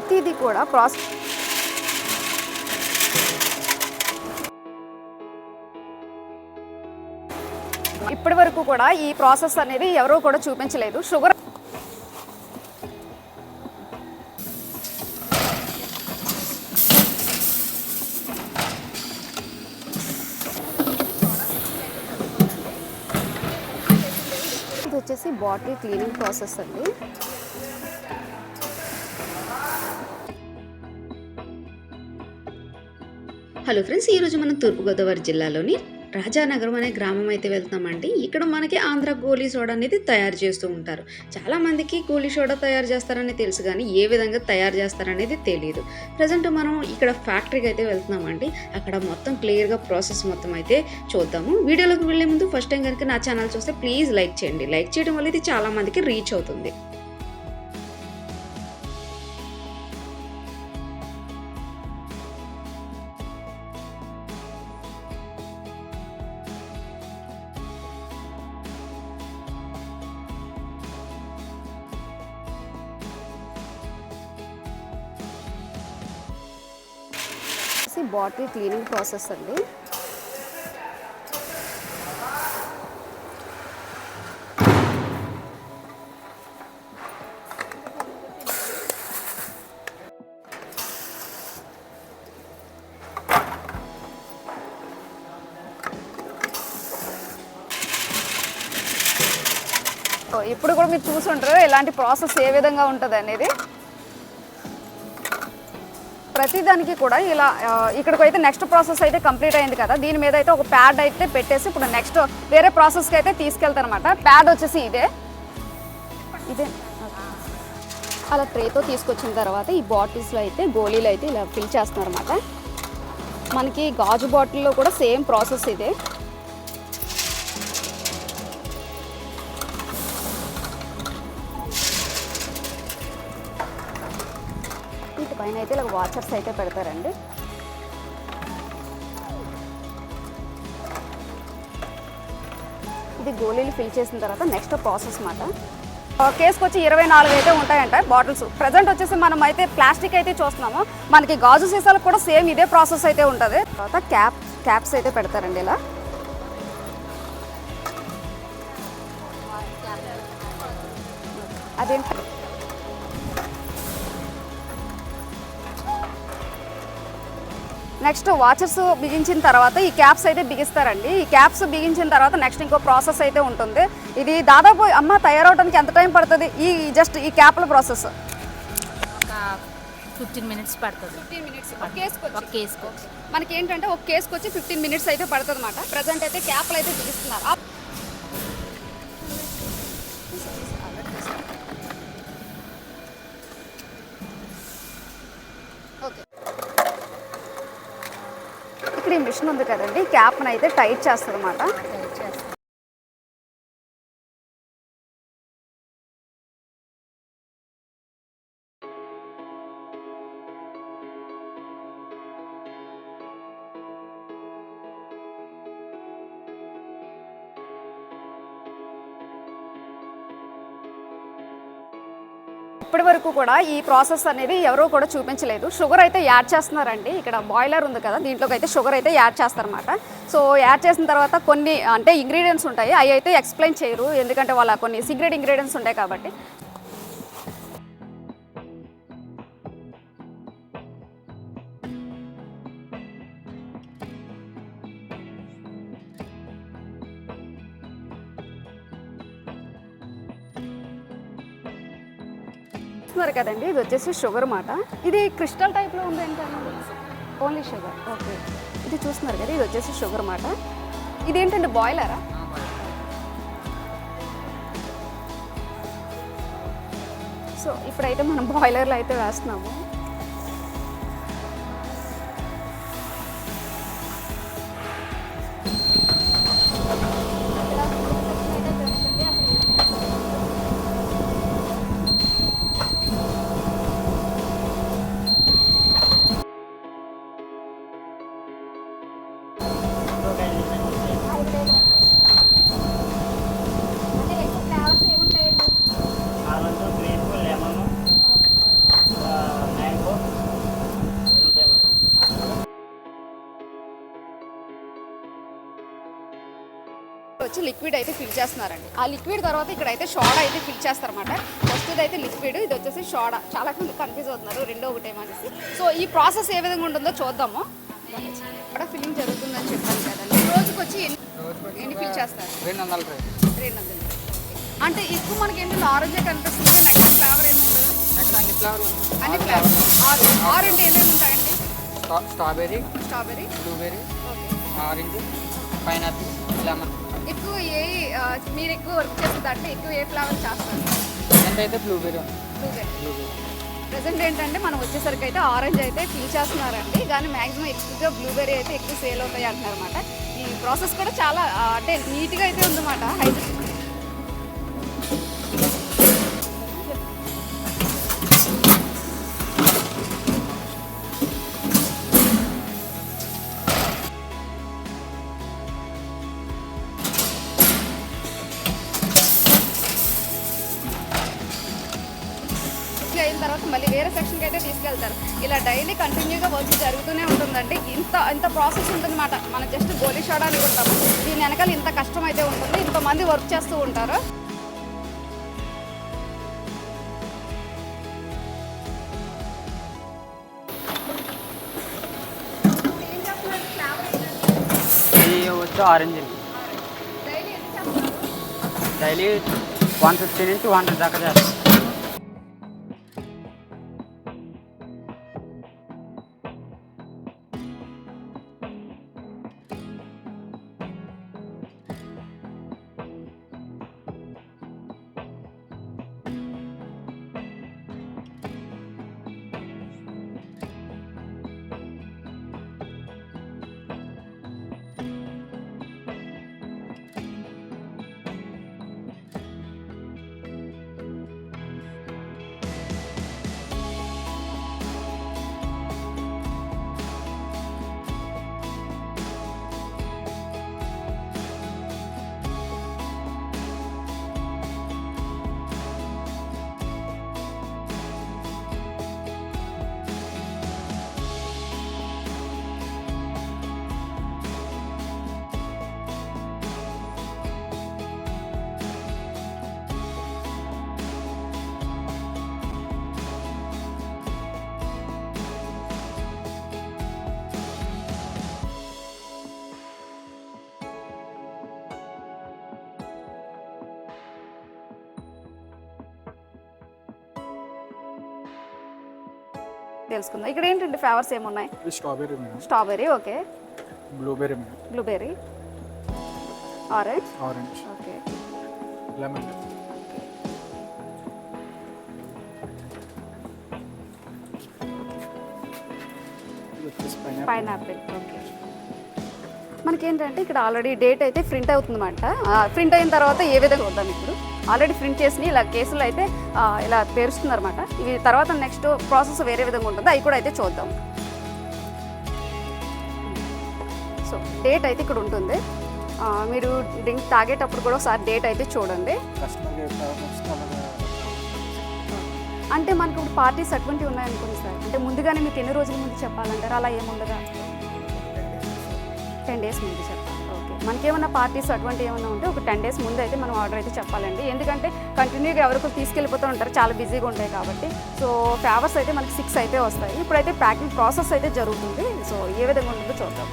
ప్రతిదీ కూడా ప్రాసెస్ ఇప్పటి వరకు కూడా ఈ ప్రాసెస్ అనేది ఎవరూ కూడా చూపించలేదు. షుగర్ ఇది వచ్చేసి బాటిల్ క్లీనింగ్ ప్రాసెస్ అండి. హలో ఫ్రెండ్స్ ఈరోజు మనం తూర్పుగోదావరి జిల్లాలోని రాజానగరం అనే గ్రామం అయితే వెళ్తున్నామండి. ఇక్కడ మనకి ఆంధ్ర గోలీ సోడా అనేది తయారు చేస్తూ ఉంటారు. చాలామందికి గోలీ సోడా తయారు చేస్తారని తెలుసు కానీ ఏ విధంగా తయారు చేస్తారనేది తెలియదు ప్రజెంట్ మనం ఇక్కడ ఫ్యాక్టరీకి అయితే వెళ్తున్నామండి. అక్కడ మొత్తం క్లియర్గా ప్రాసెస్ మొత్తం అయితే చూద్దాము. వీడియోలోకి వెళ్ళే ముందు ఫస్ట్ టైం కనుక నా ఛానల్ చూస్తే ప్లీజ్ లైక్ చేయండి. లైక్ చేయడం వల్ల ఇది చాలామందికి రీచ్ అవుతుంది. బాటిల్ క్లీనింగ్ ప్రాసెస్ అండి. ఇప్పుడు కూడా మీరు చూసుంటారు ఇలాంటి ప్రాసెస్ ఏ విధంగా ఉంటుంది అనేది ప్రతిదానికి కూడా ఇలా ఇక్కడికి అయితే నెక్స్ట్ ప్రాసెస్ అయితే కంప్లీట్ అయింది కదా. దీని మీద అయితే ఒక ప్యాడ్ అయితే పెట్టేసి ఇప్పుడు నెక్స్ట్ వేరే ప్రాసెస్కి అయితే తీసుకెళ్తాను అనమాట ప్యాడ్ వచ్చేసి ఇదే. ఇదే. అలా ట్రేతో తీసుకొచ్చిన తర్వాత ఈ బాటిల్స్లో అయితే గోళీలు అయితే ఇలా ఫిల్ చేస్తున్నారు అనమాట మనకి గాజు బాటిల్లో కూడా సేమ్ ప్రాసెస్ ఇదే. పైన అయితే ఇలా వాచర్స్ అయితే పెడతారండి. ఇది గోళీలు ఫిల్ చేసిన తర్వాత నెక్స్ట్ ప్రాసెస్ మాట కేసుకు వచ్చి ఇరవై నాలుగు అయితే ఉంటాయంట బాటిల్స్. ప్రజెంట్ వచ్చేసి మనం అయితే ప్లాస్టిక్ అయితే చూస్తున్నాము. మనకి గాజు సీసాలకు కూడా సేమ్ ఇదే ప్రాసెస్ అయితే ఉంటుంది. తర్వాత క్యాప్ క్యాప్స్ అయితే పెడతారండి ఇలా. అదేంటి? నెక్స్ట్ వాచెస్ బిగించిన తర్వాత ఈ క్యాప్స్ అయితే బిగిస్తారండి. ఈ క్యాప్స్ బిగించిన తర్వాత నెక్స్ట్ ఇంకో ప్రాసెస్ అయితే ఉంటుంది. ఇది దాదాపు అమ్మ తయారవడానికి ఎంత టైం పడుతుంది? ఈ జస్ట్ ఈ క్యాప్ల ప్రాసెస్. ఒక ఫిఫ్టీన్ మినిట్స్ పడుతుంది. Fifteen minutes. ఒక కేసుకు ఒక కేసుకు మనకి ఏంటంటే ఒక కేసుకు వచ్చి ఫిఫ్టీన్ మినిట్స్ అయితే పడుతుంది అనమాట ప్రజెంట్ అయితే క్యాప్లు అయితే బిగిస్తున్నారు. కదండి. క్యాప్ని అయితే టైట్ చేస్తుంది ఇప్పటి వరకు కూడా ఈ ప్రాసెస్ అనేది ఎవరూ కూడా చూపించలేదు. షుగర్ అయితే యాడ్ చేస్తున్నారండి. ఇక్కడ బాయిలర్ ఉంది కదా దీంట్లోకి అయితే షుగర్ అయితే యాడ్ చేస్తారన్నమాట. సో యాడ్ చేసిన తర్వాత కొన్ని అంటే ఇంగ్రీడియంట్స్ ఉంటాయి. అవి అయితే ఎక్స్ప్లెయిన్ చేయరు. ఎందుకంటే వాళ్ళ కొన్ని సీక్రెట్ ఇంగ్రీడియంట్స్ ఉంటాయి కాబట్టి. చూస్తున్నారు కదండి ఇది వచ్చేసి షుగర్ మాట. ఇది క్రిస్టల్ టైప్లో ఉంది ఏంటండి ఓన్లీ షుగర్. ఓకే. ఇది చూస్తున్నారు కదా ఇది వచ్చేసి షుగర్ మాట. ఇదేంటండి బాయిలరా? సో ఇప్పుడైతే మనం బాయిలర్లో అయితే వేస్తున్నాము. వచ్చి లిక్విడ్ అయితే ఫిల్ చేస్తున్నారండి. ఆ లిక్విడ్ తర్వాత ఇక్కడ అయితే సోడా అయితే ఫిల్ చేస్తారన్నమాట. ఫస్ట్ అయితే లిక్విడ్ ఇది వచ్చేసి సోడా చాలా మంది కన్ఫ్యూజ్ అవుతున్నారు రెండో ఒకటేమో అనేసి. సో ఈ ప్రాసెస్ ఏ విధంగా ఉంటుందో చూద్దాము. ఇక్కడ ఫిల్లింగ్ జరుగుతుందని చెప్పాను కదండి. రోజుకి వచ్చి ఎన్ని ఫిల్ చేస్తారు? రెండు వందల రెండు వందలు అంటే ఎక్కువ మనకి ఏంటంటే ఆరెంజ్ కనిపిస్తుంది నెక్స్ట్ ఫ్లేవర్ ఏముండదు నెక్స్ట్ అన్ని ఫ్లేవర్లు అన్ని ఫ్లేవర్ ఆరు ఆరు అంటే ఏమేమి ఉంటాయండి? Strawberry strawberry blueberry orange pineapple lemon. ఎక్కువ ఏ మీరు ఎక్కువ వర్క్ చేస్తుంది అంటే ఎక్కువ ఏ ఫ్లేవర్ చేస్తారు? ప్రజెంట్ అయితే బ్లూబెర్రీ ప్రజెంట్ ఏంటంటే మనం వచ్చేసరికి అయితే ఆరెంజ్ అయితే ఫిల్ చేస్తున్నారండి. కానీ మాక్సిమం ఎక్కువగా బ్లూబెర్రీ అయితే ఎక్కువ సేల్ అవుతాయి అంటున్నారు అనమాట ఈ ప్రాసెస్ కూడా చాలా అంటే నీట్గా అయితే ఉందన్నమాట. హైజీన్ అయితే తీసుకెళ్తారు. ఇలా డైలీ కంటిన్యూగా వర్క్ జరుగుతూనే ఉంటుందండి. ఇంత ఇంత ప్రాసెస్ ఉంటుందన్నమాట. మనం జస్ట్ గోలీ షాడ్ అనుకుంటాము దీని వెనకాల ఇంత కష్టం అయితే ఉంటుంది. ఇంతమంది వర్క్ చేస్తూ ఉంటారు. వచ్చి ఆరెంజ్ అండి. డైలీ వన్ ఫిఫ్టీ నుంచి టూ హండ్రెడ్ దాకా చేస్తాం తెలుసుకుందాం. ఇక్కడ ఏంటంటే ఫ్లేవర్స్ ఏమున్నాయి? Strawberry strawberry okay. Blueberry blueberry. Orange? Orange. Okay. Lemon. Pineapple okay. మనకేంటంటే ఇక్కడ ఆల్రెడీ డేట్ అయితే ప్రింట్ అవుతుందన్నమాట. ప్రింట్ అయిన తర్వాత ఏ విధంగా వద్దాం ఇప్పుడు? ఆల్రెడీ ప్రింట్ చేసి ఇలా కేసులు అయితే ఇలా పేరుస్తున్నారన్నమాట ఇవి తర్వాత నెక్స్ట్ ప్రాసెస్ వేరే విధంగా ఉంటుంది అవి కూడా అయితే చూద్దాం. సో డేట్ అయితే ఇక్కడ ఉంటుంది. మీరు డ్రింక్ తాగేటప్పుడు కూడా ఒకసారి డేట్ అయితే చూడండి. అంటే మనకు ఇప్పుడు పార్టీస్ అటువంటివి ఉన్నాయనుకోండి సార్. అంటే ముందుగానే మీకు ఎన్ని రోజుల ముందు చెప్పాలంటారు? అలా ఏముండదా? టెన్ డేస్ ముందు చెప్పాలి ఓకే. మనకేమైనా పార్టీస్ అటువంటి ఏమైనా ఉంటే ఒక టెన్ డేస్ ముందు అయితే మనం ఆర్డర్ అయితే చెప్పాలండి. ఎందుకంటే కంటిన్యూగా ఎవరికి తీసుకెళ్ళిపోతూ ఉంటారు. చాలా బిజీగా ఉంటాయి కాబట్టి. సో ఫ్లేవర్స్ అయితే మనకి సిక్స్ అయితే వస్తాయి. ఇప్పుడైతే ప్యాకింగ్ ప్రాసెస్ అయితే జరుగుతుంది. సో ఏ విధంగా ఉంటుందో చూద్దాం.